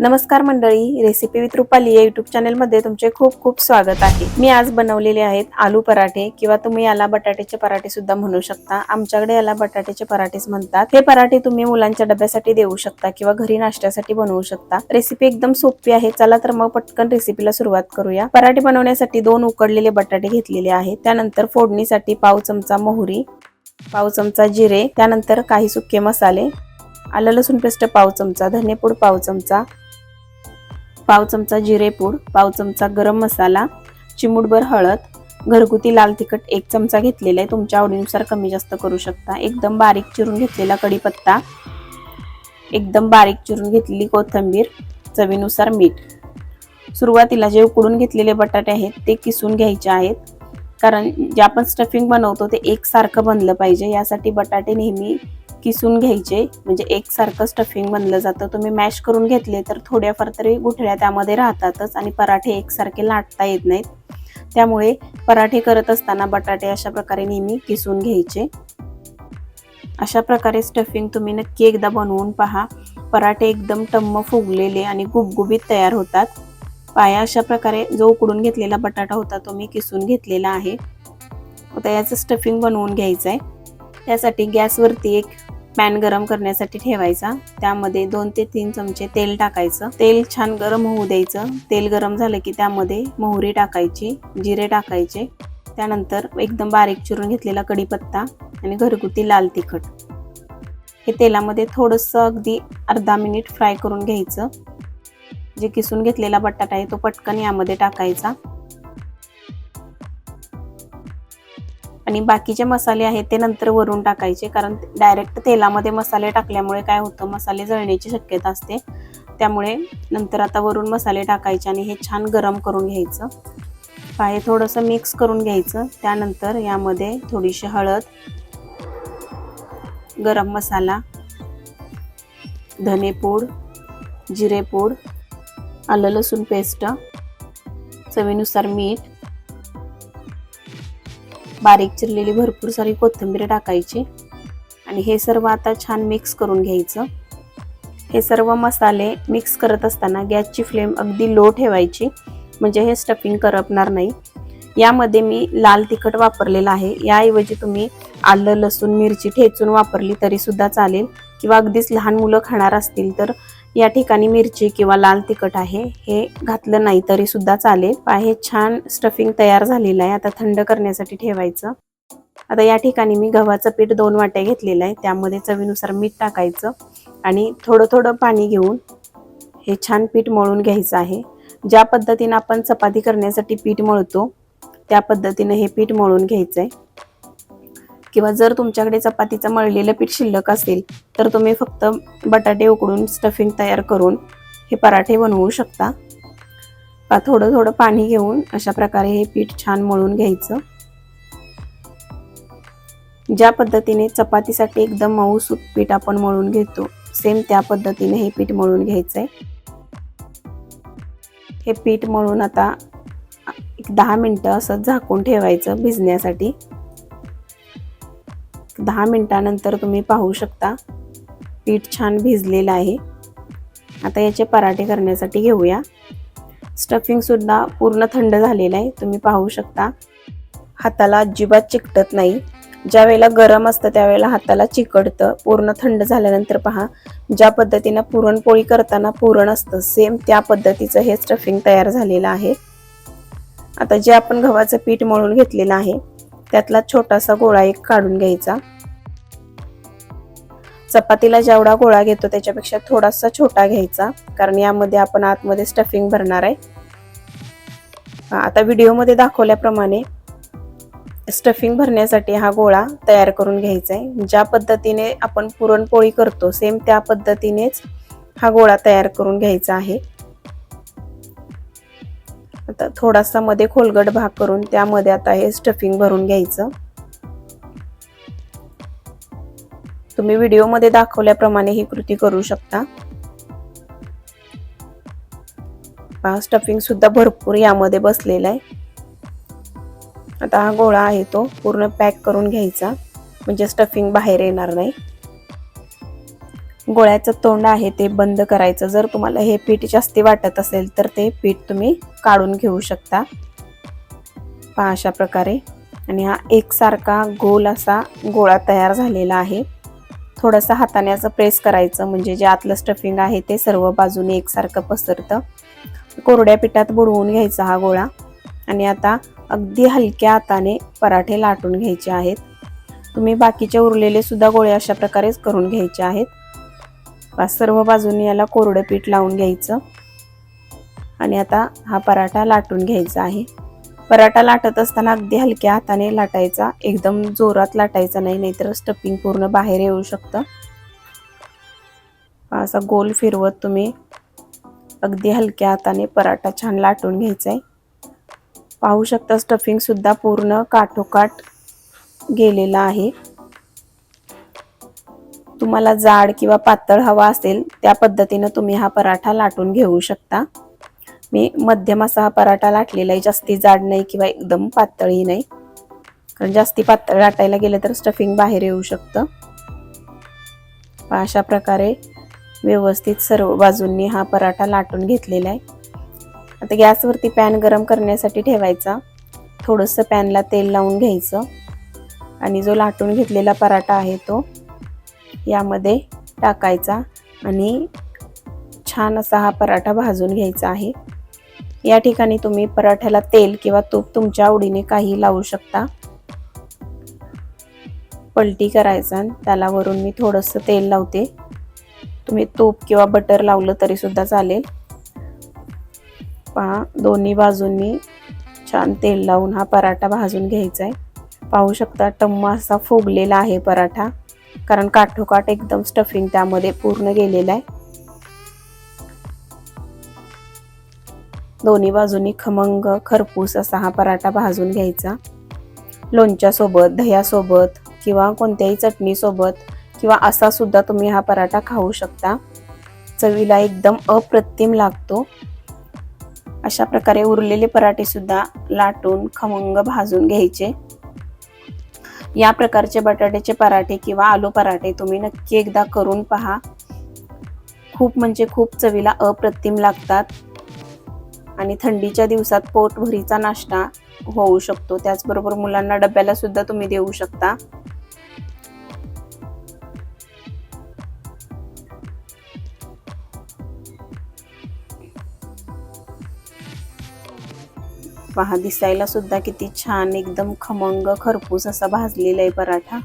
नमस्कार मंडळी recipe with Rupali या युट्यूब चॅनलमध्ये तुमचे खूप खूप स्वागत आहे. मी आज बनवलेले आहेत आलू पराठे किंवा तुम्ही याला बटाट्याचे पराठे सुद्धा म्हणू शकता. आमच्याकडे याला बटाट्याचे पराठेच म्हणतात. हे पराठे तुम्ही मुलांच्या डब्यासाठी देऊ शकता किंवा घरी नाश्त्यासाठी बनवू शकता. रेसिपी एकदम सोपी आहे. चला तर मग पटकन रेसिपीला सुरुवात करूया. पराठे बनवण्यासाठी दोन उकडलेले बटाटे घेतलेले आहेत. त्यानंतर फोडणीसाठी पाव चमचा मोहरी पाव चमचा जिरे त्यानंतर काही सुके मसाले आलं लसूण पेस्ट पाव चमचा धनेपूड पाव चमचा पाव चमचा जिरेपूड पाव चमचा गरम मसाला चिमूटभर हळद घरगुती लाल तिखट एक चमचा घेतलेला आहे. तुमच्या आवडीनुसार कमी जास्त करू शकता. एकदम बारीक चिरून घेतलेला कढीपत्ता एकदम बारीक चिरून घेतलेली कोथिंबीर चवीनुसार मीठ. सुरुवातीला जे उकडून घेतलेले बटाटे आहेत ते किसून घ्यायचे आहेत. कारण जे आपण स्टफिंग बनवतो ते एकसारखं बनलं पाहिजे. यासाठी बटाटे नेहमी किसून घ्यायचे. म्हणजे एकसारखं स्टफिंग बनलं जातं. तुम्ही मॅश करून घेतले तर थोड्याफार तरी गुठळ्या त्यामध्ये राहतातच आणि पराठे एकसारखे लाटता येत नाहीत. त्यामुळे पराठे करत असताना बटाटे अशा प्रकारे नेहमी किसून घ्यायचे. अशा प्रकारे स्टफिंग तुम्ही नक्की एकदा बनवून पहा. पराठे एकदम टम्म फुगलेले आणि गुबगुबीत तयार होतात. पाया अशा प्रकारे जो उकडून घेतलेला बटाटा होता तो मी किसून घेतलेला आहे. आता याचं स्टफिंग बनवून घ्यायचं आहे त्यासाठी गॅसवरती एक पॅन गरम करण्यासाठी ठेवायचा. त्यामध्ये दोन ते तीन चमचे तेल टाकायचं. तेल छान गरम होऊ द्यायचं. तेल गरम झालं की त्यामध्ये मोहरी टाकायची जिरे टाकायचे. त्यानंतर एकदम बारीक चिरून घेतलेला कढीपत्ता आणि घरगुती लाल तिखट. हे तेलामध्ये थोडंसं अगदी अर्धा मिनिट फ्राय करून घ्यायचं. जे किसून घेतलेला बटाटा आहे तो पटकन यामध्ये टाकायचा. आणि बाकीचे मसाले आहेत ते नंतर वरून टाकायचे कारण डायरेक्ट तेलामध्ये मसाले टाकल्यामुळे काय होतं मसाले जळण्याची शक्यता असते. त्यामुळे नंतर आता वरून मसाले टाकायचे आणि हे छान गरम करून घ्यायचं. पाहे थोडंसं मिक्स करून घ्यायचं. त्यानंतर यामध्ये थोडीशी हळद गरम मसाला धनेपूड जिरेपूड आलं लसूण पेस्ट चवीनुसार मीठ बारीक चिरलेली भरपूर सारी कोथिंबीर टाकायची. आणि हे सर्व आता छान मिक्स करून घ्यायचं. हे सर्व मसाले मिक्स करत असताना गॅसची फ्लेम अगदी लो ठेवायची. म्हणजे हे स्टफिंग करपणार नाही. यामध्ये मी लाल तिखट वापरलेलं आहे. याऐवजी तुम्ही आलं लसूण मिरची ठेचून वापरली तरी सुद्धा चालेल. किंवा अगदीच लहान मुलं खाणार असतील तर या ठिकाणी मिरची किंवा लाल तिखट आहे. हे घातलं नाही तरी सुद्धा चालेल. हे छान स्टफिंग तयार झालेलं आहे. आता थंड करण्यासाठी ठेवायचं. आता या ठिकाणी मी गव्हाचं पीठ दोन वाट्या घेतलेलं आहे. त्यामध्ये चवीनुसार मीठ टाकायचं आणि थोडं थोडं पाणी घेऊन हे छान पीठ मळून घ्यायचं आहे. ज्या पद्धतीनं आपण चपाती करण्यासाठी पीठ मळतो त्या पद्धतीनं हे पीठ मळून घ्यायचं आहे किंवा जर तुमच्याकडे चपातीचं मळलेलं पीठ शिल्लक असेल तर तुम्ही फक्त बटाटे उकडून स्टफिंग तयार करून हे पराठे बनवू शकता. का थोडं थोडं पाणी घेऊन अशा प्रकारे हे पीठ छान मळून घ्यायचं. ज्या पद्धतीने चपातीसाठी एकदम मऊसूत पीठ आपण मळून घेतो सेम त्या पद्धतीने हे पीठ मळून घ्यायचंय. हे पीठ मळून आता एक दहा मिनटं असं झाकून ठेवायचं भिजण्यासाठी. दहा मिनटानंतर तुम्ही पाहू शकता. पीठ छान भिजलेलं आहे. आता याचे पराठे करण्यासाठी घेऊया. स्टफिंगसुद्धा पूर्ण थंड झालेलं आहे. तुम्ही पाहू शकता. हाताला अजिबात चिकटत नाही. ज्या वेळेला गरम असतं त्यावेळेला हाताला चिकटतं. पूर्ण थंड झाल्यानंतर पहा ज्या पद्धतीनं पुरणपोळी करताना पुरण असतं सेम त्या पद्धतीचं हे स्टफिंग तयार झालेलं आहे. आता जे आपण गव्हाचं पीठ मळून घेतलेलं आहे त्यातला छोटासा गोळा एक काढून घ्यायचा. चपातीला जेवढा गोळा घेतो त्याच्यापेक्षा थोडासा छोटा घ्यायचा कारण यामध्ये आपण आतमध्ये स्टफिंग भरणार आहे. आता व्हिडिओमध्ये दाखवल्याप्रमाणे स्टफिंग भरण्यासाठी हा गोळा तयार करून घ्यायचा आहे. ज्या पद्धतीने आपण पुरणपोळी करतो सेम त्या पद्धतीनेच हा गोळा तयार करून घ्यायचा आहे. आता थोडासा मध्ये खोलगट भाग करून त्यामध्ये आता हे स्टफिंग भरून घ्यायचं. तुम्ही व्हिडिओमध्ये दाखवल्याप्रमाणे ही कृती करू शकता. स्टफिंग सुद्धा भरपूर यामध्ये बसलेला आहे. आता हा गोळा आहे तो पूर्ण पॅक करून घ्यायचा. म्हणजे स्टफिंग बाहेर येणार नाही. गोळ्याचं तोंड आहे ते बंद करायचं. जर तुम्हाला हे पीठ जास्ती वाटत असेल तर ते पीठ तुम्ही काढून घेऊ शकता. पहा अशा प्रकारे. आणि हा एकसारखा गोल असा गोळा तयार झालेला आहे. थोडंसं हाताने असं प्रेस करायचं म्हणजे जे आतलं स्टफिंग आहे ते सर्व बाजूने एकसारखं पसरतं. कोरड्या पिठात बुडवून घ्यायचा हा गोळा. आणि आता अगदी हलक्या हाताने पराठे लाटून घ्यायचे आहेत. तुम्ही बाकीचे उरलेले सुद्धा गोळे अशा प्रकारेच करून घ्यायचे आहेत. सर्व बाजूनी याला कोरडं पीठ लावून घ्यायचं. आणि आता हा पराठा लाटून घ्यायचा आहे. पराठा लाटत असताना अगदी हलक्या हाताने लाटायचा. एकदम जोरात लाटायचा नाही नाहीतर स्टफिंग पूर्ण बाहेर येऊ शकतं. असा गोल फिरवत तुम्ही अगदी हलक्या हाताने पराठा छान लाटून घ्यायचा आहे. पाहू शकता स्टफिंगसुद्धा पूर्ण काठोकाठ गेलेला आहे. तुम्हाला जाड किंवा पातळ हवा असेल त्या पद्धतीनं तुम्ही हा पराठा लाटून घेऊ शकता. मी मध्यम असा हा पराठा लाटलेला आहे जास्ती जाड नाही किंवा एकदम पातळही नाही. कारण जास्ती पातळ लाटायला गेलं तर स्टफिंग बाहेर येऊ शकतं. अशा प्रकारे व्यवस्थित सर्व बाजूंनी हा पराठा लाटून घेतलेला आहे. आता गॅसवरती पॅन गरम करण्यासाठी ठेवायचा. थोडंसं पॅनला तेल लावून घ्यायचं. आणि जो लाटून घेतलेला पराठा आहे तो यामध्ये टाकायचा आणि छान असा हा पराठा भाजून घ्यायचा आहे. या ठिकाणी तुम्ही पराठ्याला तेल किंवा तूप तुमच्या आवडीने काही लावू शकता. पलटी करायचा त्याला वरून मी थोडंसं तेल लावते. तुम्ही तूप किंवा बटर लावलं तरी सुद्धा चालेल. पहा दोन्ही बाजूंनी छान तेल लावून हा पराठा भाजून घ्यायचा आहे. पाहू शकता टम्मा असा फुगलेला आहे पराठा. कारण काठोकाठ एकदम स्टफिंग त्यामध्ये पूर्ण गेलेलं आहे. दोन्ही बाजूनी खमंग खरपूस असा हा पराठा भाजून घ्यायचा. लोणच्यासोबत दह्यासोबत किंवा कोणत्याही चटणीसोबत किंवा असा सुद्धा तुम्ही हा पराठा खाऊ शकता. चवीला एकदम अप्रतिम लागतो. अशा प्रकारे उरलेले पराठे सुद्धा लाटून खमंग भाजून घ्यायचे. या प्रकारचे बटाट्याचे पराठे किंवा आलू पराठे तुम्ही नक्की एकदा करून पहा. खूप म्हणजे खूप चवीला अप्रतिम लागतात. आणि थंडीच्या दिवसात पोटभरीचा नाश्ता होऊ शकतो. त्याचबरोबर मुलांना डब्याला सुद्धा तुम्ही देऊ शकता. पहा दिसायला सुद्धा किती छान एकदम खमंग खरपूस असा भाजलेला आहे पराठा.